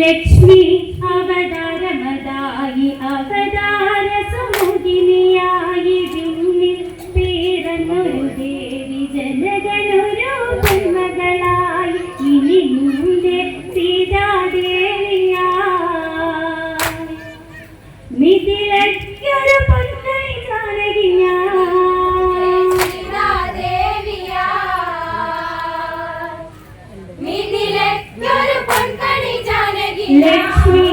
ലക്ഷ്മി അവതാരമതായി അവ Next week.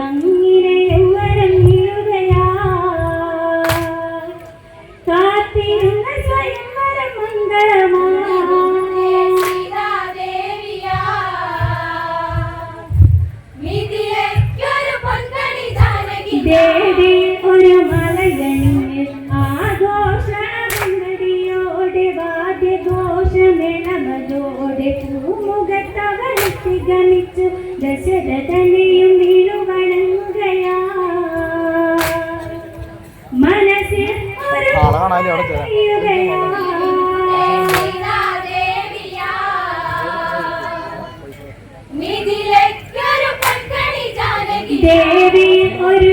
അങ്ങനെ ഉയരങ്ങിടുകയാ കാത്തിരുന്ന സ്വയംവരം മംഗളമാ. ദേവി ഒരു മലകണിയിൽ ആഘോഷ നടിയോടെ വാദ്യഘോഷമിളമതോടെ പൂമുഖത്തവരത്തി ഗണിച്ചു ദശരഥനെയും താലി അവിടെ തരാം ദേവി ഒരു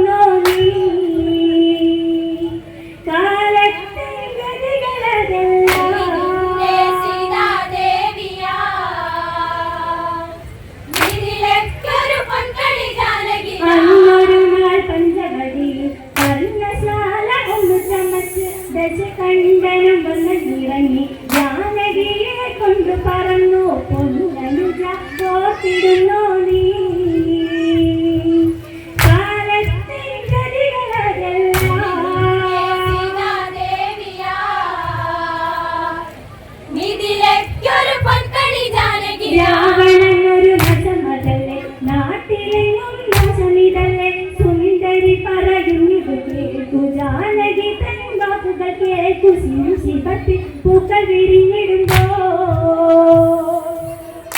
മുസീബത്തിൽ പൂക്കൾ വിരിഞ്ഞിടുമ്പോ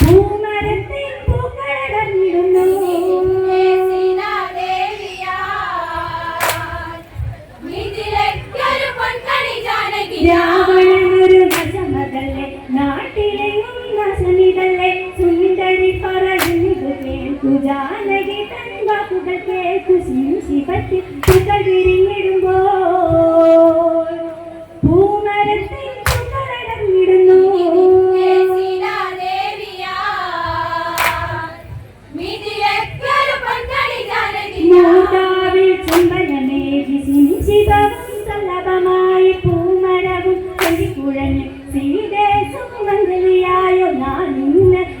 പൂമരത്തിൽ പൂക്കളടഞ്ഞിടുന്നു രാവണനൊരു വശമതല്ലേ നാട്ടിലെങ്ങുന്ന സനിതല്ലേ സുന്ദരി പറയുന്നത് കേൾക്കു ജാനകി തൻ വാക്കുകൾ കേൾക്കു സിംസിപത്തിൽ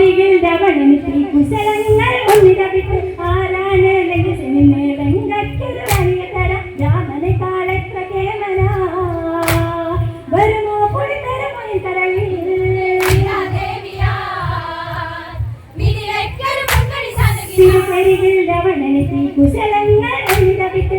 അരികിൽ ധവനത്തിൽ കുശലങ്ങൾ ഒന്നിടവിട്ട് ആരാണ് അല്ലെങ്കിൽ സിനിമ രംഗത്തൊരു വലിയ തര രാമനെ കാലത്ര കേമന. വരുമോ പൊടിത്തരമൊരു തരവിൽ തിരുക്കരികിൽ ധവനത്തിൽ കുശലങ്ങൾ ഒന്നിടവിട്ട്